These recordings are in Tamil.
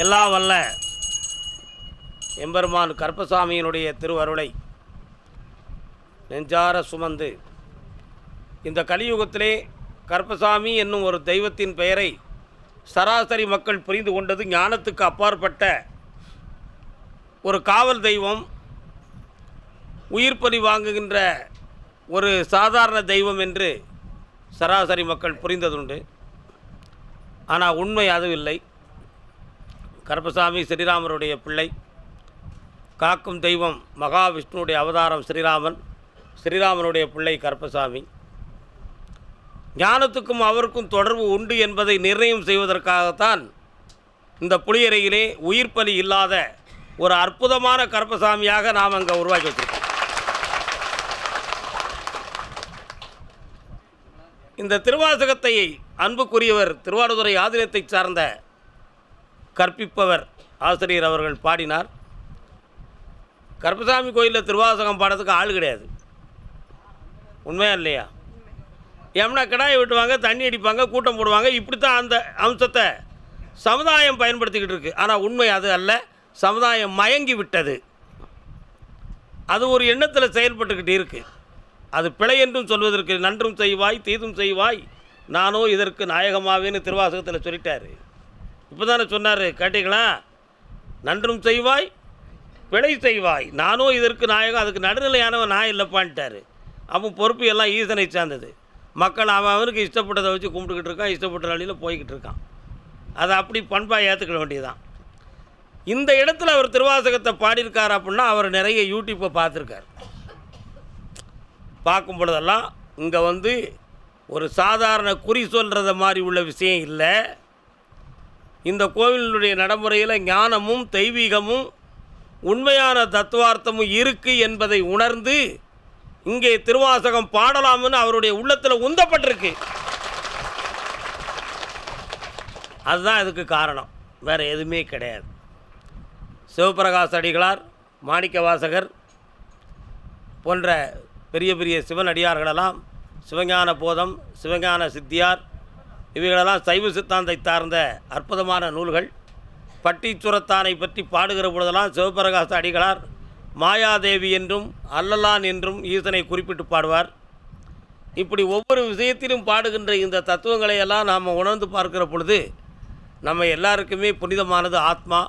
எல்லாம் வல்ல எம்பெருமான் கருப்பசாமியினுடைய திருவருளை நெஞ்சார சுமந்து இந்த கலியுகத்திலே கருப்பசாமி என்னும் ஒரு தெய்வத்தின் பெயரை சராசரி மக்கள் புரிந்து கொண்டது ஞானத்துக்கு அப்பாற்பட்ட ஒரு காவல் தெய்வம் உயிர் பலி வாங்குகின்ற ஒரு சாதாரண தெய்வம் என்று சராசரி மக்கள் புரிந்ததுண்டு. ஆனால் உண்மை அது இல்லை கருப்பசாமி ஸ்ரீராமருடைய பிள்ளை காக்கும் தெய்வம் மகாவிஷ்ணுடைய அவதாரம் ஸ்ரீராமன் ஸ்ரீராமனுடைய பிள்ளை கருப்பசாமி. ஞானத்துக்கும் அவருக்கும் தொடர்பு உண்டு என்பதை நிர்ணயம் செய்வதற்காகத்தான் இந்த புளியறையிலே உயிர் பலி இல்லாத ஒரு அற்புதமான கருப்பசாமியாக நாம் அங்கே உருவாக்கி வச்சிருக்கோம். இந்த திருவாசகத்தை அன்புக்குரியவர் திருவாடுதுறை ஆதினத்தைச் சார்ந்த கற்பிப்பவர் ஆசிரியர் அவர்கள் பாடினார். கருப்பசாமி கோயிலில் திருவாசகம் பாடுறதுக்கு ஆள் கிடையாது. உண்மையா இல்லையா? எம்னா கிடாயை வெட்டுவாங்க தண்ணி அடிப்பாங்க கூட்டம் போடுவாங்க. இப்படி தான் அந்த அம்சத்தை சமுதாயம் பயன்படுத்திக்கிட்டு இருக்கு. ஆனால் உண்மை அது அல்ல. சமுதாயம் மயங்கி விட்டது. அது ஒரு எண்ணத்தில் செயல்பட்டுக்கிட்டு இருக்குது அது பிழை என்றும் சொல்வதற்கு நன்றும் செய்வாய் தீதும் செய்வாய். நானோ இதற்கு நாயகமாவேன்னு திருவாசகத்தில் சொல்லிட்டாரு. இப்போ தானே சொன்னார் கேட்டிங்களா? நன்றும் செய்வாய் பிழை செய்வாய். நானும் இதற்கு நாயகம் அதுக்கு நடுநிலையானவன் நான் இல்லைப்பான்ட்டார். அவன் பொறுப்பு எல்லாம் ஈசனை சார்ந்தது. மக்கள் அவன் அவனுக்கு இஷ்டப்பட்டதை வச்சு கும்பிட்டுக்கிட்டு இருக்கான் இஷ்டப்பட்ட வழியில் போய்கிட்டு இருக்கான். அதை அப்படி பண்பாக ஏற்றுக்கிட வேண்டியதுதான். இந்த இடத்துல அவர் திருவாசகத்தை பாடியிருக்கார் அப்படின்னா அவர் நிறைய யூடியூப்பை பார்த்துருக்கார். பார்க்கும் பொழுதெல்லாம் இங்கே வந்து ஒரு சாதாரண குறி சொல்கிறத மாதிரி உள்ள விஷயம் இல்லை. இந்த கோவிலினுடைய நடைமுறையில் ஞானமும் தெய்வீகமும் உண்மையான தத்துவார்த்தமும் இருக்குது என்பதை உணர்ந்து இங்கே திருவாசகம் பாடலாம்னு அவருடைய உள்ளத்தில் உந்தப்பட்டிருக்கு. அதுதான் இதுக்கு காரணம். வேறு எதுவுமே கிடையாது. சிவபிரகாச அடிகளார் மாணிக்க வாசகர் போன்ற பெரிய பெரிய சிவன் அடியார்களெல்லாம் சிவஞான போதம் சிவஞான சித்தியார் இவைகளெல்லாம் சைவ சித்தாந்தை சார்ந்த அற்புதமான நூல்கள். பட்டீச்சுரத்தானை பற்றி பாடுகிற பொழுதெல்லாம் சிவபிரகாச அடிகளார் மாயாதேவி என்றும் அல்லலான் என்றும் ஈசனை குறிப்பிட்டு பாடுவார். இப்படி ஒவ்வொரு விஷயத்திலும் பாடுகின்ற இந்த தத்துவங்களை எல்லாம் நாம் உணர்ந்து பார்க்கிற பொழுது நம்ம எல்லாருக்குமே புனிதமானது ஆத்மா.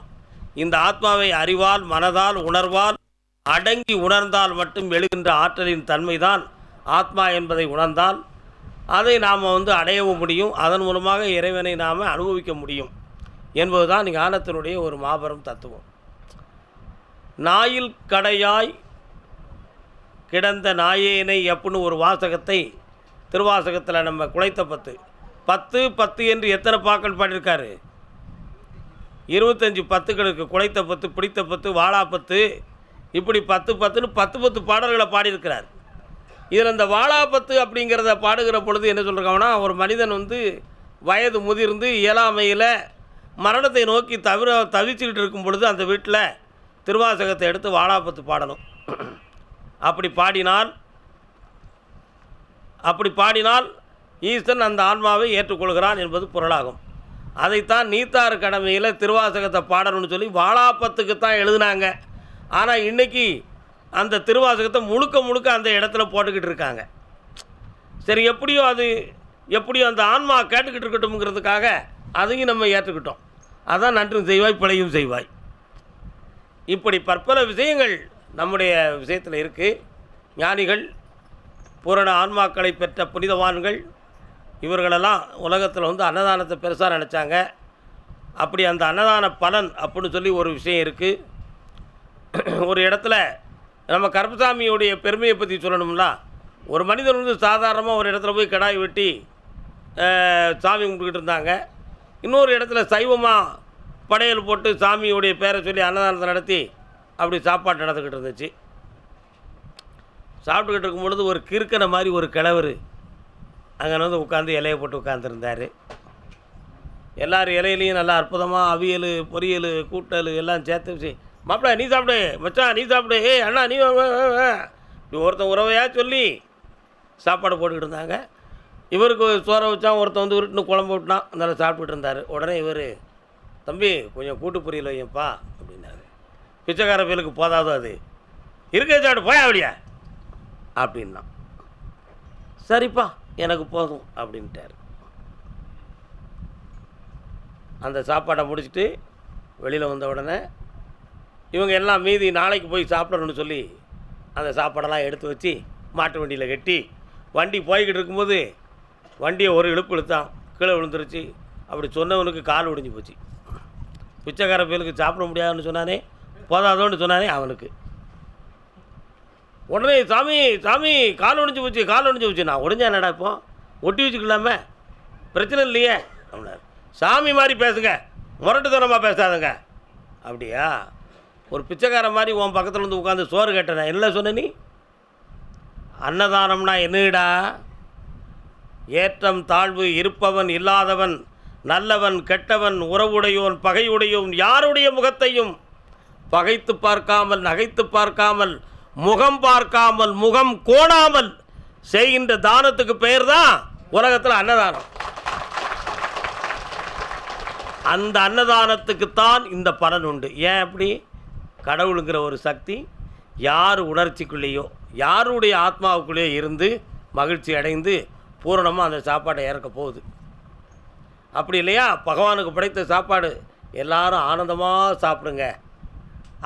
இந்த ஆத்மாவை அறிவால் மனதால் உணர்வால் அடங்கி உணர்ந்தால் மட்டும் எழுகின்ற ஆற்றலின் தன்மைதான் ஆத்மா என்பதை உணர்ந்தால் அதை நாம் வந்து அடையவும் முடியும். அதன் மூலமாக இறைவனை நாம் அனுபவிக்க முடியும். என்பது தான் ஞானத்தினுடைய ஒரு மாபெரும் தத்துவம். நாயில் கடையாய் கிடந்த நாயேனை எப்புன்னு ஒரு வாசகத்தை திருவாசகத்தில் நம்ம குலைத்த பத்து. பத்து பத்து என்று எத்தனை பாக்கள் பாடியிருக்காரு? இருபத்தஞ்சி பத்துக்களுக்கு குலைத்த பத்து பிடித்த பத்து வாழா பத்து. இப்படி பத்து பத்துன்னு பத்து பத்து பாடல்களை பாடியிருக்கிறார். இதில் இந்த வாழாப்பத்து அப்படிங்கிறத பாடுகிற பொழுது என்ன சொல்கிறாங்கன்னா ஒரு மனிதன் வந்து வயது முதிர்ந்து இயலாமையில் மரணத்தை நோக்கி தவிர தவிச்சுக்கிட்டு இருக்கும் பொழுது அந்த வீட்டில் திருவாசகத்தை எடுத்து வாழாப்பத்து பாடணும். அப்படி பாடினால் அப்படி பாடினால் ஈசன் அந்த ஆன்மாவை ஏற்றுக்கொள்கிறான் என்பது பொருளாகும். அதைத்தான் நீத்தார் கடமையில் திருவாசகத்தை பாடணும்னு சொல்லி வாழாப்பத்துக்கு தான் எழுதுனாங்க. ஆனால் இன்றைக்கி அந்த திருவாசகத்தை முழுக்க முழுக்க அந்த இடத்துல போட்டுக்கிட்டு இருக்காங்க. சரி எப்படியோ அது எப்படியோ அந்த ஆன்மா கேட்டுக்கிட்டு இருக்கட்டும்ங்கிறதுக்காக அதையும் நம்ம ஏற்றுக்கிட்டோம். அதான் நன்றும் செய்வாய் பிழையும் செய்வாய். இப்படி பற்பல விஷயங்கள் நம்முடைய விஷயத்தில் இருக்குது ஞானிகள் பூரண ஆன்மாக்களை பெற்ற புனிதவான்கள் இவர்களெல்லாம் உலகத்தில் வந்து அன்னதானத்தை பெருசாக நினச்சாங்க. அப்படி அந்த அன்னதான பலன் அப்படின்னு சொல்லி ஒரு விஷயம் இருக்குது ஒரு இடத்துல நம்ம கருப்பசாமியுடைய பெருமையை பற்றி சொல்லணும்னா ஒரு மனிதன் வந்து சாதாரணமாக ஒரு இடத்துல போய் கடாய் வெட்டி சாமி கும்பிட்டுக்கிட்டு இருந்தாங்க. இன்னொரு இடத்துல சைவமாக படையல் போட்டு சாமியுடைய பேரை சொல்லி அன்னதானத்தை நடத்தி அப்படி சாப்பாடு நடந்துக்கிட்டு இருந்துச்சு. சாப்பிட்டுக்கிட்டு இருக்கும் பொழுது ஒரு கிறுக்கனை மாதிரி ஒரு கிழவர் அங்கே வந்து உட்காந்து இலையை போட்டு உட்காந்துருந்தார் எல்லார் இலையிலையும் நல்லா அற்புதமாக அவியல் பொரியல் கூட்டல் எல்லாம் சேர்த்து மாப்பிள்ள நீ சாப்பிடு. மச்சான் நீ சாப்பிடு. ஏய் அண்ணா நீ இப்படி ஒருத்தன் உறவையாக சொல்லி சாப்பாடு போட்டுக்கிட்டு இருந்தாங்க. இவருக்கு சோறை வச்சான் ஒருத்தன் வந்து உருட்டுன்னு குழம்பு விட்டான். அதனால் சாப்பிட்டுட்டு இருந்தார். உடனே இவர் தம்பி கொஞ்சம் கூட்டு புரியல வையப்பா அப்படின்னாரு. பிச்சைக்கார பேருக்கு போதாதோ அது. இருக்க சாப்பிட்டு போயா அப்படியா அப்படின்னா சரிப்பா எனக்கு போதும் அப்படின்ட்டார். அந்த சாப்பாடை முடிச்சுட்டு வெளியில் வந்த உடனே இவங்க எல்லாம் மீதி நாளைக்கு போய் சாப்பிடணும்னு சொல்லி அந்த சாப்பாடெல்லாம் எடுத்து வச்சு மாட்டு வண்டியில் கட்டி வண்டி போய்கிட்டு இருக்கும்போது வண்டியை ஒரு இழுப்பு இழுத்தான். கீழே விழுந்துருச்சு. அப்படி சொன்னவனுக்கு கால் ஒடிஞ்சு போச்சு. பிச்சைக்கார பயலுக்கு சாப்பிட முடியாதுன்னு சொன்னானே போதாதோன்னு சொன்னானே அவனுக்கு. உடனே சாமி சாமி கால் ஒடிஞ்சு போச்சு கால் ஒடிஞ்சு போச்சு. நான் ஒடிஞ்சா என்னடா இப்போ? ஒட்டி வச்சுக்கலாமே. பிரச்சனை இல்லையே. அப்படின்னாரு. சாமி மாதிரி பேசுங்க. முரட்டுத்தனமாக பேசாதுங்க. அப்படியா? ஒரு பிச்சைக்கார மாதிரி உன் பக்கத்தில் வந்து உட்காந்து சோறு கேட்டேன்? என்ன சொன்ன நீ? அன்னதானம்னா என்னடா? ஏற்றம் தாழ்வு இருப்பவன் இல்லாதவன் நல்லவன் கெட்டவன் உறவுடையோன் பகையுடையோன் யாருடைய முகத்தையும் பகைத்து பார்க்காமல் நகைத்து பார்க்காமல் முகம் பார்க்காமல் முகம் கோணாமல் செய்கின்ற தானத்துக்கு பெயர் தான் உலகத்தில் அன்னதானம். அந்த அன்னதானத்துக்குத்தான் இந்த பலன் உண்டு. ஏன் அப்படி? கடவுளுங்கிற ஒரு சக்தி யார் உணர்ச்சிக்குள்ளேயோ யாருடைய ஆத்மாவுக்குள்ளேயோ இருந்து மகிழ்ச்சி அடைந்து பூரணமாக அந்த சாப்பாட்டை இறக்க போகுது. அப்படி இல்லையா? பகவானுக்கு படைத்த சாப்பாடு எல்லாரும் ஆனந்தமாக சாப்பிடுங்க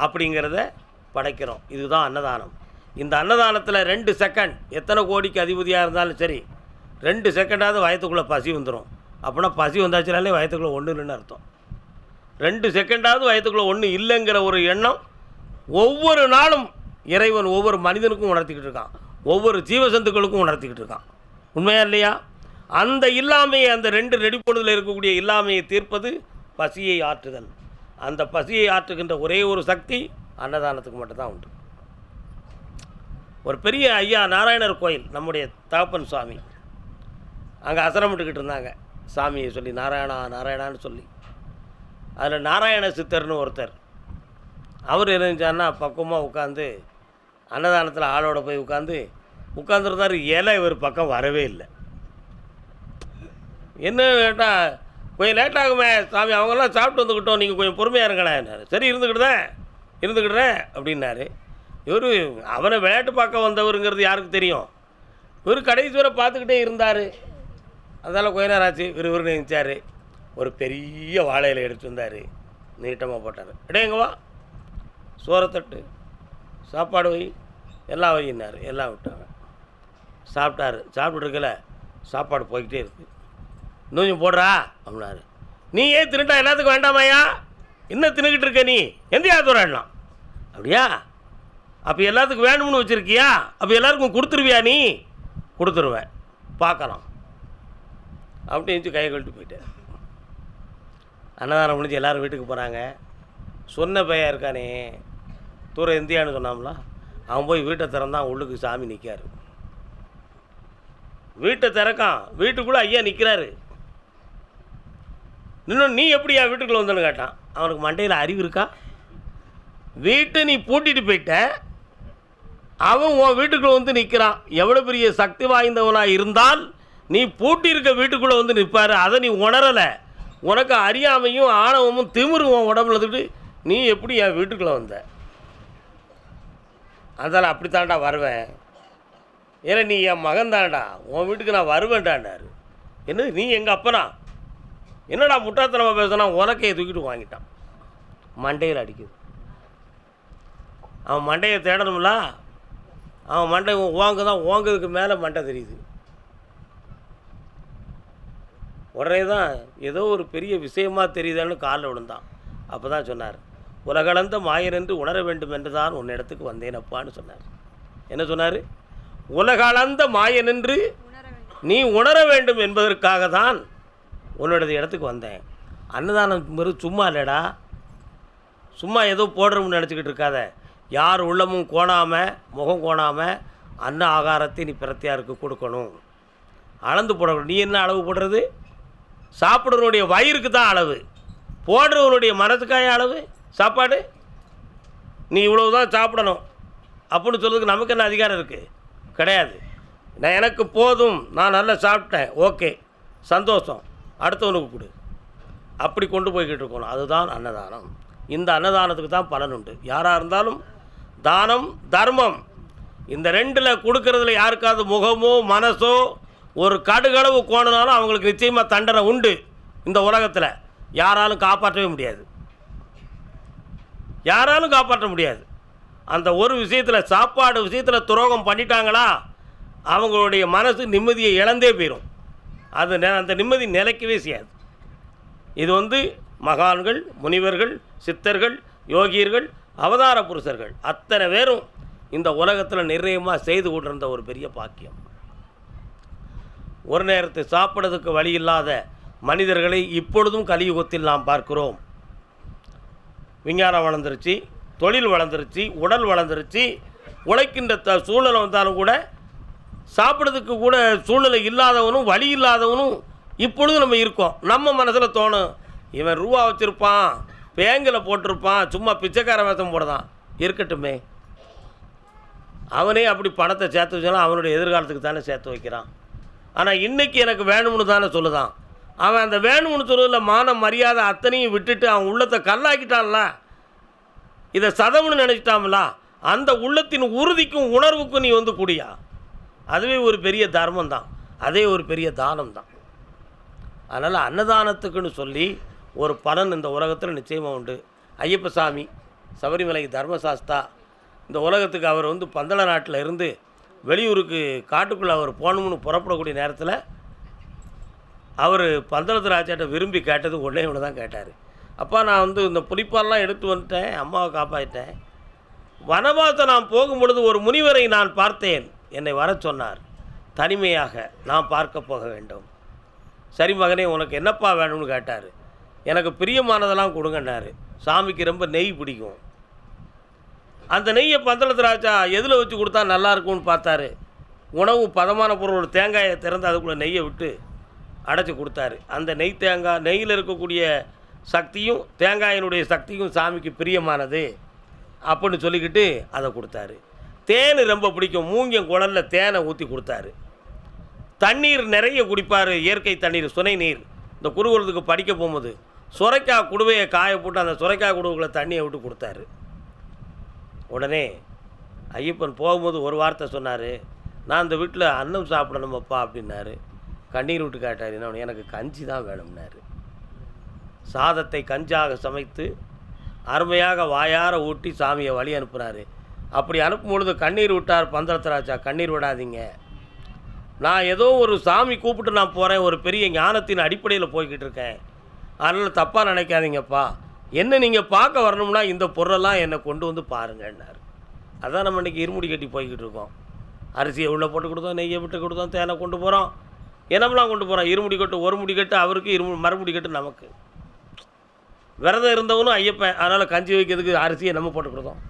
அப்படிங்கிறத படைக்கிறோம். இதுதான் அன்னதானம். இந்த அன்னதானத்தில் ரெண்டு செகண்ட் எத்தனை கோடிக்கு அதிபதியாக இருந்தாலும் சரி ரெண்டு செகண்டாவது வயத்துக்குள்ளே பசி வந்துடும் அப்படின்னா பசி வந்தாச்சுனாலே வயத்துக்குள்ளே ஒன்று இல்லைன்னு அர்த்தம். ரெண்டு செகண்டாவது வயதுக்குள்ளே ஒன்று இல்லைங்கிற ஒரு எண்ணம் ஒவ்வொரு நாளும் இறைவன் ஒவ்வொரு மனிதனுக்கும் உணர்த்திக்கிட்டு இருக்கான். ஒவ்வொரு ஜீவசந்துக்களுக்கும் உணர்த்திக்கிட்டு இருக்கான். உண்மையா இல்லையா? அந்த இல்லாமையை அந்த ரெண்டு நெடிப்பொழுதில் இருக்கக்கூடிய இல்லாமையை தீர்ப்பது பசியை ஆற்றுதல். அந்த பசியை ஆற்றுகின்ற ஒரே ஒரு சக்தி அன்னதானத்துக்கு மட்டும்தான் உண்டு. ஒரு பெரிய ஐயா நாராயணர் கோயில் நம்முடைய தகப்பன் சுவாமி. அங்கே அசரமிட்டுக்கிட்டு இருந்தாங்க. சாமியை சொல்லி நாராயணா நாராயணான்னு சொல்லி. அதில் நாராயண சித்தர்னு ஒருத்தர். அவர் இருந்துச்சான்னா பக்குவமாக உட்காந்து அன்னதானத்தில் ஆளோட போய் உட்காந்து உட்காந்துருந்தார் இலை இவர் பக்கம் வரவே இல்லை. என்ன கேட்டால் கொஞ்சம் லேட் ஆகுமே சாமி அவங்கெல்லாம் சாப்பிட்டு வந்துக்கிட்டோம். நீங்கள் கொஞ்சம் பொறுமையாக இருங்களேன்னாரு சரி இருந்துக்கிட்டுதேன் இருந்துக்கிட்டுறேன் அப்படின்னாரு. இவர் அவனை விளையாட்டு பார்க்க வந்தவருங்கிறது யாருக்கு தெரியும்? இவர் கடைசி வரை பார்த்துக்கிட்டே இருந்தார். அதனால் கொஞ்ச நேரம் ஆச்சு. இவர் இவர் நினச்சார் ஒரு பெரிய வாழை எடுத்து வந்தார் நீட்டமாக போட்டார் இடையங்க வா. சோறத்தட்டு சாப்பாடு வை. எல்லாம் வையினார் எல்லாம் விட்டாங்க. சாப்பிட்டாரு. சாப்பிட்டுருக்கல. சாப்பாடு போய்கிட்டே இருக்கு. இன்னும் போடுறா. அப்படின்னாரு நீ ஏன் தின்னுட்டா எல்லாத்துக்கும் வேண்டாமாயா என்ன தின்னுக்கிட்டு இருக்க நீ? எந்த யாத்திரம் அப்படியா? அப்போ எல்லாத்துக்கும் வேணும்னு வச்சுருக்கியா? அப்போ எல்லாருக்கும் கொடுத்துருவியா நீ? கொடுத்துருவேன். பார்க்கலாம். அப்படின்னு கையை கழட்டு போயிட்டேன் அன்னதானம் முடிஞ்சு எல்லோரும் வீட்டுக்கு போகிறாங்க சொன்ன பையன் இருக்கானே தூர இந்தியான்னு சொன்னாம்ல அவன் போய் வீட்டை திறந்தான் உள்ளுக்கு சாமி நிற்காரு வீட்டை திறக்கான் வீட்டுக்குள்ளே ஐயா நிற்கிறாரு இன்னும் நீ எப்படியா வீட்டுக்குள்ளே வந்தேன்னு கேட்டான். அவனுக்கு மண்டையில் அறிவு இருக்கா? வீட்டை நீ பூட்டிட்டு போயிட்ட. அவன் உன் வீட்டுக்குள்ளே வந்து நிற்கிறான் எவ்வளோ பெரிய சக்தி வாய்ந்தவனாக இருந்தால் நீ பூட்டி இருக்க வீட்டுக்குள்ளே வந்து நிற்பாரு அதை நீ உணரலை. உனக்கு அறியாமையும் ஆணவமும் திமிருவோம் உன் உடம்புல இருந்துட்டு நீ எப்படி என் வீட்டுக்குள்ளே வந்த? அதனால் அப்படித்தான்டா வருவேன். ஏன்னா நீ என் மகன் தான்டா. உன் வீட்டுக்கு நான் வருவேன்டாண்டார் என்னது நீ எங்கள் அப்பனா? என்னடா முட்டாத்தனமாக பேசுனா உனக்கையை தூக்கிட்டு வாங்கிட்டான். மண்டையில் அடிக்குது. அவன் மண்டையை தேடணும்ல? அவன் மண்டை ஓங்கு தான் ஓங்கிறதுக்கு மேலே மண்டை தெரியுது. உடனே தான் ஏதோ ஒரு பெரிய விஷயமா தெரியுதான்னு காலில் விழுந்தான். அப்போ தான் சொன்னார் உலகளந்த மாயன் என்று உணர வேண்டும் என்று தான் உன்னிடத்துக்கு வந்தேன் அப்பான்னு சொன்னார். என்ன சொன்னார்? உலகளந்த மாயன் என்று நீ உணர வேண்டும் என்பதற்காக தான் உன்னோடது இடத்துக்கு வந்தேன். அன்னதானம் வெறும் சும்மா இல்லைடா. சும்மா ஏதோ போடுறோம்னு நினச்சிக்கிட்டு இருக்காத. யார் உள்ளமும் கோணாமல் முகம் கோணாமல் அன்ன ஆகாரத்தை நீ பிரத்தியாருக்கு கொடுக்கணும். அளந்து போடணும் நீ என்ன அளவு போடுறது? சாப்பிட்றவனுடைய வயிறுக்கு தான் அளவு. போடுறவனுடைய மனத்துக்காய அளவு? சாப்பாடு? நீ இவ்வளவு தான் சாப்பிடணும். அப்படின்னு சொல்கிறதுக்கு நமக்கு என்ன அதிகாரம் இருக்குது கிடையாது. நான் எனக்கு போதும். நான் நல்லா சாப்பிட்டேன். ஓகே. சந்தோஷம். அடுத்தவனுக்கு கொடு. அப்படி கொண்டு போய்கிட்டு இருக்கணும். அதுதான் அன்னதானம். இந்த அன்னதானத்துக்கு தான் பலன் உண்டு. யாராக இருந்தாலும் தானம் தர்மம். இந்த ரெண்டில் கொடுக்கறதுல யாருக்காவது முகமோ மனசோ ஒரு கடுகளவு கோணுனாலும் அவங்களுக்கு நிச்சயமாக தண்டனை உண்டு இந்த உலகத்தில். யாராலும் காப்பாற்றவே முடியாது. யாராலும் காப்பாற்ற முடியாது. அந்த ஒரு விஷயத்தில் சாப்பாடு விஷயத்தில் துரோகம் பண்ணிட்டாங்களா? அவங்களுடைய மனசு நிம்மதியை இழந்தே போயிடும் அது அந்த நிம்மதி நிலைக்கவே செய்யாது. இது வந்து மகான்கள் முனிவர்கள் சித்தர்கள் யோகியர்கள் அவதார புருஷர்கள் அத்தனை பேரும் இந்த உலகத்தில் நிர்ணயமாக செய்து கொண்டிருந்த ஒரு பெரிய பாக்கியம். ஒரு நேரத்தை சாப்பிட்றதுக்கு வழி இல்லாத மனிதர்களை இப்பொழுதும் கலியுகத்தில் நாம் பார்க்கிறோம். விஞ்ஞானம் வளர்ந்துருச்சு தொழில் வளர்ந்துருச்சு உடல் வளர்ந்துருச்சு. உழைக்கின்ற த சூழ்நிலை வந்தாலும் கூட சாப்பிட்றதுக்கு கூட சூழ்நிலை இல்லாதவனும் வழி இல்லாதவனும் இப்பொழுது நம்ம இருக்கோம். நம்ம மனசில் தோணும் இவன் ரூபா வச்சுருப்பான் பேங்கில் போட்டிருப்பான் சும்மா பிச்சைக்கார வேஷம் போடுதான் இருக்கட்டுமே. அவனே அப்படி பணத்தை சேர்த்து வச்சாலும் அவனுடைய எதிர்காலத்துக்கு தானே சேர்த்து வைக்கிறான். ஆனால் இன்றைக்கி எனக்கு வேணும்னு தானே சொல்லுதான். அவன் அந்த வேணும்னு சொல்லுறதுல மான மரியாதை அத்தனையும் விட்டுட்டு அவன் உள்ளத்தை கல்லாக்கிட்டான்ல. இதை சதம்னு நினச்சிட்டாமல அந்த உள்ளத்தின் உறுதிக்கும் உணர்வுக்கும் நீ வந்து குடியா? அதுவே ஒரு பெரிய தர்மம் தான் அதே ஒரு பெரிய தானம் தான் அதனால் அன்னதானத்துக்குன்னு சொல்லி ஒரு பலன் இந்த உலகத்தில் நிச்சயமாக உண்டு. ஐயப்ப சாமி சபரிமலை தர்மசாஸ்தா. இந்த உலகத்துக்கு அவர் வந்து பந்தள நாட்டில் இருந்து வெளியூருக்கு காட்டுக்குள்ளே அவர் போகணும்னு புறப்படக்கூடிய நேரத்தில் அவர் பந்தளத்து ராஜாட்ட விரும்பி கேட்டது ஒன்றே ஒன்று தான் கேட்டார். அப்பா நான் வந்து இந்த புளிப்பாலெலாம் எடுத்து வந்துட்டேன் அம்மாவை காப்பாற்றிட்டேன் வனவாசத்தை நான் போகும் பொழுது ஒரு முனிவரை நான் பார்த்தேன் என்னை வர சொன்னார். தனிமையாக நான் பார்க்க போக வேண்டும். சரி மகனே உனக்கு என்னப்பா வேணும்னு கேட்டார். எனக்கு பிரியமானதெல்லாம் கொடுங்கன்னாரு. சாமிக்கு ரொம்ப நெய் பிடிக்கும். அந்த நெய்யை பந்தளத்து ராஜா எதில் வச்சு கொடுத்தா நல்லா இருக்கும்னு பார்த்தாரு. உணவு பதமான பொருள் ஒரு தேங்காயை திறந்து அதுக்குள்ளே நெய்யை விட்டு அடைச்சி கொடுத்தாரு. அந்த நெய் தேங்காய் நெய்யில் இருக்கக்கூடிய சக்தியும் தேங்காயினுடைய சக்தியும் சாமிக்கு பிரியமானது அப்படின்னு சொல்லிக்கிட்டு அதை கொடுத்தாரு. தேன் ரொம்ப பிடிக்கும். மூங்கியம் குழலில் தேனை ஊற்றி கொடுத்தாரு. தண்ணீர் நிறைய குடிப்பார். இயற்கை தண்ணீர் சுனை நீர். இந்த குருகுலத்துக்கு படிக்க போகும்போது சுரைக்காய் குடுவையை காய போட்டு அந்த சுரைக்காய் குடுவுக்குள்ள தண்ணியை விட்டு கொடுத்தாரு. உடனே ஐயப்பன் போகும்போது ஒரு வார்த்தை சொன்னார் நான் இந்த வீட்டில் அன்னம் சாப்பிடணுமப்பா அப்படின்னாரு. கண்ணீர் விட்டு கேட்டார் என்ன எனக்கு கஞ்சி தான் வேணும்னாரு. சாதத்தை கஞ்சாக சமைத்து அருமையாக வாயார ஊட்டி சாமியை வழி அனுப்புனார். அப்படி அனுப்பும் பொழுது கண்ணீர் விட்டார் பந்தரத்தராஜா கண்ணீர் விடாதீங்க. நான் ஏதோ ஒரு சாமி கூப்பிட்டு நான் போகிறேன் ஒரு பெரிய ஞானத்தின் அடிப்படையில் போய்கிட்டு இருக்கேன். அதனால் தப்பாக நினைக்காதீங்கப்பா. என்ன நீங்கள் பார்க்க வரணும்னா இந்த பொருளெல்லாம் என்னை கொண்டு வந்து பாருங்கன்னார். அதான் நம்ம இன்றைக்கி இருமுடி கட்டி போய்கிட்டு இருக்கோம். அரிசியை உள்ளே போட்டு கொடுத்தோம் நெய்யை விட்டு கொடுத்தோம் தேனை கொண்டு போகிறோம் என்னமெல்லாம் கொண்டு போகிறோம் இருமுடி கட்டு ஒரு முடி கட்டு அவருக்கு இருமு மறுமுடி கட்டு நமக்கு. விரதம் இருந்தவனும் ஐயப்பன் அதனால் கஞ்சி வைக்கிறதுக்கு அரிசியை நம்ம போட்டு கொடுத்தோம்.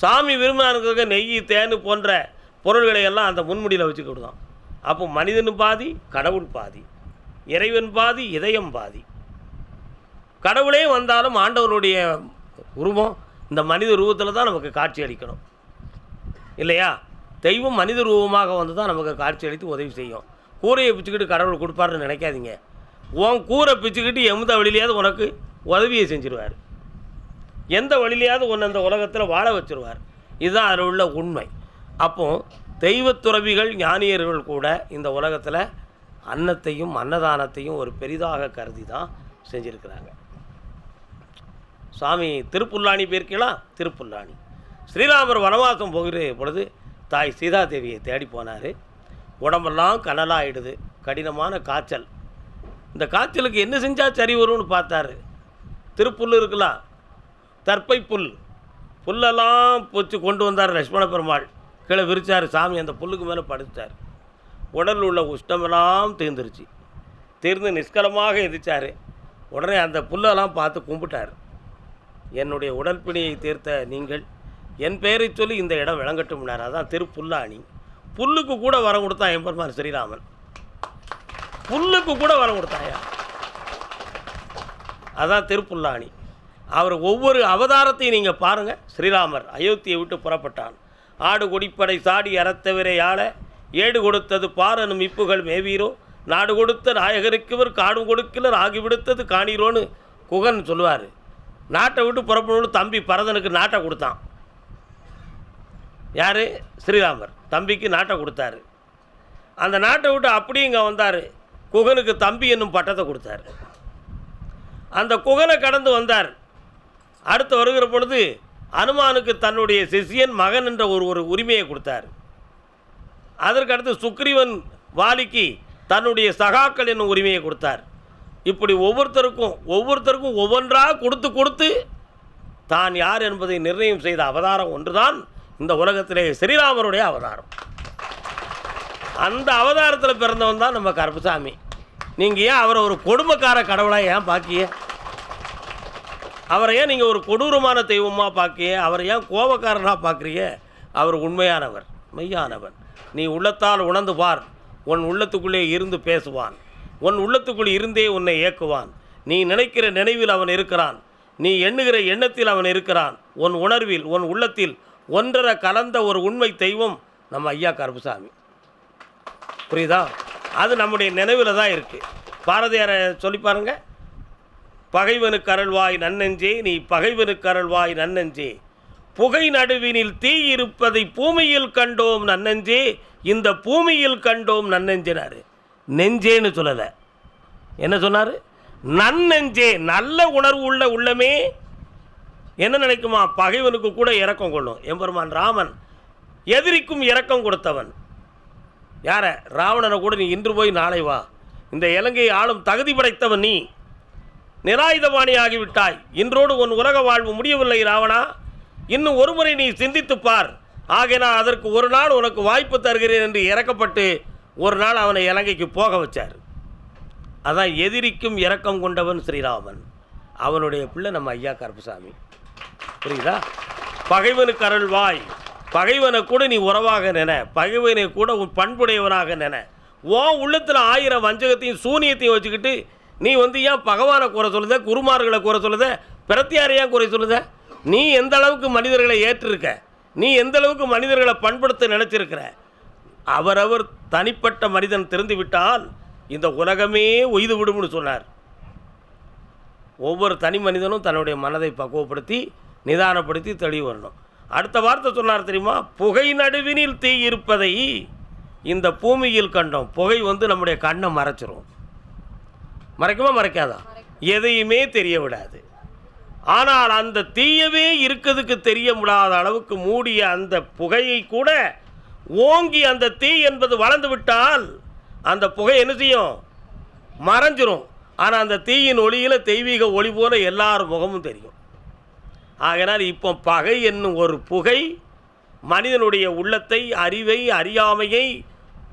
சாமி விரும்பினாருக்க நெய் தேன் போன்ற பொருள்களை எல்லாம் அந்த முன்முடியில் வச்சு கொடுத்தோம். அப்போ மனிதன் பாதி கடவுள் பாதி இறைவன் பாதி இதயம் பாதி. கடவுளே வந்தாலும் ஆண்டவனுடைய உருவம் இந்த மனித உருவத்தில் தான் நமக்கு காட்சி அளிக்கணும். இல்லையா? தெய்வம் மனித ரூபமாக வந்து தான் நமக்கு காட்சி அளித்து உதவி செய்யும். கூரையை பிச்சுக்கிட்டு கடவுள் கொடுப்பாருன்னு நினைக்காதீங்க. உன் கூரை பிச்சுக்கிட்டு எந்த வழியிலையாவது உனக்கு உதவியை செஞ்சிருவார். எந்த வழியிலையாவது உன்னை அந்த உலகத்தில் வாழ வச்சிருவார். இதுதான் அதில் உள்ள உண்மை. அப்போ தெய்வத்துறவிகள் ஞானியர்கள் கூட இந்த உலகத்தில் அன்னத்தையும் அன்னதானத்தையும் ஒரு பெரிதாக கருதி தான் செஞ்சுருக்கிறாங்க. சாமி திருப்புல்லாணி போயிருக்கீங்களா? திருப்புல்லாணி. ஸ்ரீராமர் வனவாசம் போகிற பொழுது தாய் சீதாதேவியை தேடி போனார். உடம்பெல்லாம் கனலாகிடுது கடினமான காய்ச்சல். இந்த காய்ச்சலுக்கு என்ன செஞ்சால் சரி வரும்னு பார்த்தாரு. திருப்புல் இருக்கலாம் தற்பை புல் புல்லெல்லாம் பொச்சு கொண்டு வந்தார் லட்சுமண பெருமாள். கீழே விரித்தார் சாமி அந்த புல்லுக்கு மேலே படுத்தார் உடலில் உள்ள உஷ்டமெல்லாம் தீர்ந்துருச்சு. தீர்ந்து நிஷ்கலமாக எதிர்த்தார் உடனே அந்த புல்லெல்லாம் பார்த்து கும்பிட்டார். என்னுடைய உடல்பிணியை தீர்த்த நீங்கள் என் பெயரை சொல்லி இந்த இடம் விளங்கட்டும்னார் அதான் திருப்புல்லாணி புல்லுக்கு கூட வரம் கொடுத்தா எம்பெருமான் ஸ்ரீராமன். புல்லுக்கு கூட வரம் கொடுத்தாயா அதான் திருப்புல்லாணி அவர் ஒவ்வொரு அவதாரத்தையும் நீங்கள் பாருங்கள் ஸ்ரீராமர் அயோத்தியை விட்டு புறப்பட்டான். ஆடு கொடிப்படை சாடி அறத்தவிரை ஆள ஏடு கொடுத்தது பாரனும் இப்புகள் மேவீரோ நாடு கொடுத்த நாயகருக்குவர் காடும் கொடுக்கலர் ஆகி விடுத்தது காணீரோன்னு குகன் சொல்லுவார். நாட்டை விட்டு புறப்படணும் தம்பி பரதனுக்கு நாட்டை கொடுத்தான். யார்? ஸ்ரீராமர். தம்பிக்கு நாட்டை கொடுத்தாரு. அந்த நாட்டை விட்டு அப்படியே இங்கே வந்தார். குகனுக்கு தம்பி என்னும் பட்டத்தை கொடுத்தாரு. அந்த குகனை கடந்து வந்தார். அடுத்து வருகிற பொழுது அனுமானுக்கு தன்னுடைய சிஷியன் மகன் என்ற ஒரு ஒரு உரிமையை கொடுத்தார். அதற்கடுத்து சுக்ரீவன் வாலிக்கு தன்னுடைய சகாக்கள் என்னும் உரிமையை கொடுத்தார். இப்படி ஒவ்வொருத்தருக்கும் ஒவ்வொருத்தருக்கும் ஒவ்வொன்றாக கொடுத்து கொடுத்து தான் யார் என்பதை நிர்ணயம் செய்த அவதாரம் ஒன்றுதான் இந்த உலகத்திலே ஸ்ரீராமருடைய அவதாரம். அந்த அவதாரத்தில் பிறந்தவன் தான் நம்ம கருப்புசாமி. நீங்கள் ஏன் அவரை ஒரு கொடுமைக்கார கடவுளாக ஏன் பார்க்கிய அவரை ஏன் நீங்கள் ஒரு கொடூரமான தெய்வமாக பார்க்கிய அவரை ஏன் கோபக்காரனாக பார்க்குறீங்க அவர் உண்மையானவர் மெய்யானவன். நீ உள்ளத்தால் உணர்ந்து பார் உன் உள்ளத்துக்குள்ளே இருந்து பேசுவான். உன் உள்ளத்துக்குள் இருந்தே உன்னை இயக்குவான். நீ நினைக்கிற நினைவில் அவன் இருக்கிறான். நீ எண்ணுகிற எண்ணத்தில் அவன் இருக்கிறான். உன் உணர்வில் உன் உள்ளத்தில் ஒன்றரை கலந்த ஒரு உண்மை தெய்வம் நம்ம ஐயா கருப்புசாமி. புரியுதா? அது நம்முடைய நினைவில் தான் இருக்குது பாரதியாரை சொல்லி பாருங்க. பகைவனுக்கு அருள்வாய் நன்னெஞ்சே நீ பகைவனுக்கு அருள்வாய் நன்னெஞ்சே. புகை நடுவினில் தீ இருப்பதை பூமியில் கண்டோம் நன்னெஞ்சே இந்த பூமியில் கண்டோம் நன்னெஞ்சினாரு. நெஞ்சேன்னு சொல்லலை. என்ன சொன்னார்? நன்னெஞ்சே நல்ல உணர்வு உள்ள உள்ளமே என்ன நினைக்குமா? பகைவனுக்கு கூட இறக்கம் கொள்ளும். எம்பெருமான் ராமன் எதிரிக்கும் இறக்கம் கொடுத்தவன். யார? ராவணனை கூட நீ இன்று போய் நாளை வா. இந்த இலங்கையை ஆளும் தகுதி படைத்தவன் நீ. நிராயுதபாணி ஆகிவிட்டாய் இன்றோடு உன் உலக வாழ்வு முடியவில்லை ராவணா. இன்னும் ஒருமுறை நீ சிந்தித்துப் பார். அதற்கு ஒரு நாள் உனக்கு வாய்ப்பு தருகிறேன் என்று இறக்கப்பட்டு ஒரு நாள் அவனை இலங்கைக்கு போக வச்சார். அதான் எதிரிக்கும் இரக்கம் கொண்டவன் ஸ்ரீராமன். அவனுடைய பிள்ளை நம்ம ஐயா கருப்புசாமி. புரியுதா? பகைவனுக்கு அருள்வாய். பகைவனை கூட நீ உறவாக நின. பகைவனை கூட உன் பண்புடையவனாக நின. ஓ உள்ளத்தில் ஆயிரம் வஞ்சகத்தையும் சூனியத்தையும் வச்சுக்கிட்டு நீ வந்து ஏன் பகவானை குறை சொல்லுத? குருமார்களை குறை சொல்லுத? பிரத்தியாரை ஏன் குறை சொல்லுத? நீ எந்த அளவுக்கு மனிதர்களை ஏற்றிருக்க? நீ எந்த அளவுக்கு மனிதர்களை பண்படுத்த நினச்சிருக்கிற? அவரவர் தனிப்பட்ட மனிதன் திறந்து விட்டால் இந்த உலகமே ஒய்து விடும்னு சொன்னார். ஒவ்வொரு தனி மனிதனும் தன்னுடைய மனதை பக்குவப்படுத்தி நிதானப்படுத்தி தெளிவு வரணும். அடுத்த வார்த்தை சொன்னார் தெரியுமா? புகை நடுவினில் தீ இருப்பதை இந்த பூமியில் கண்டோம். புகை வந்து நம்முடைய கண்ணை மறைச்சிரும். மறைக்குமா மறைக்காதா? எதையுமே தெரிய விடாது ஆனால் அந்த தீயவே இருக்கிறதுக்கு தெரிய முடியாத அளவுக்கு மூடிய அந்த புகையை கூட ஓங்கி அந்த தீ என்பது வளர்ந்து விட்டால் அந்த புகை என்ன செய்யும்? மறைஞ்சிரும். ஆனால் அந்த தீயின் ஒளியில் தெய்வீக ஒளி போல எல்லார் முகமும் தெரியும். ஆகினால் இப்போ பகை என்னும் ஒரு புகை மனிதனுடைய உள்ளத்தை அறிவை அறியாமையை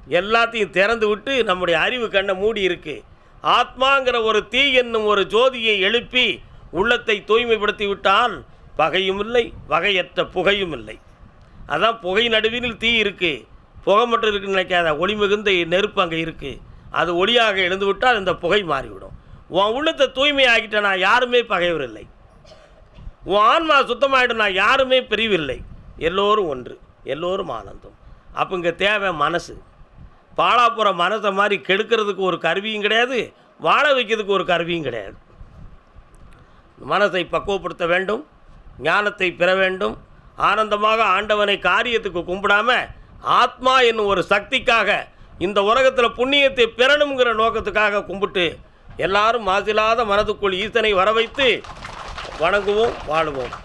எல்லாத்தையும் திறந்து விட்டு நம்முடைய அறிவு கண்ணை மூடி இருக்கு. ஆத்மாங்கிற ஒரு தீ என்னும் ஒரு ஜோதியை எழுப்பி உள்ளத்தை தூய்மைப்படுத்தி விட்டால் பகையும் இல்லை வகையற்ற புகையும் இல்லை. அதான் புகை நடுவினில் தீ இருக்குது புகை மட்டும் இருக்குன்னு நினைக்காத ஒளி மிகுந்த நெருப்பு அங்கே இருக்குது அது ஒளியாக எழுந்து விட்டால் இந்த புகை மாறிவிடும். உன் உள்ளத்தை தூய்மை ஆகிட்டனா யாருமே பகைவர் இல்லை உன் ஆன்மா சுத்தமாயிடும்னா யாருமே பிரிவில்லை. எல்லோரும் ஒன்று எல்லோரும் ஆனந்தம். அப்போ இங்கே தேவை மனசு. பாலாப்புற மனசை மாதிரி கெடுக்கிறதுக்கு ஒரு கருவியும் கிடையாது வாழ வைக்கிறதுக்கு ஒரு கருவியும் கிடையாது. மனதை பக்குவப்படுத்த வேண்டும் ஞானத்தை பெற வேண்டும் ஆனந்தமாக ஆண்டவனை காரியத்துக்கு கும்பிடாம ஆத்மா என்னும் ஒரு சக்திக்காக இந்த உலகத்தில் புண்ணியத்தை பெறணுங்கிற நோக்கத்துக்காக கும்பிட்டு எல்லாரும் மாசில்லாத மனதுக்குள் ஈசனை வர வைத்து வணங்குவோம் வாழுவோம்.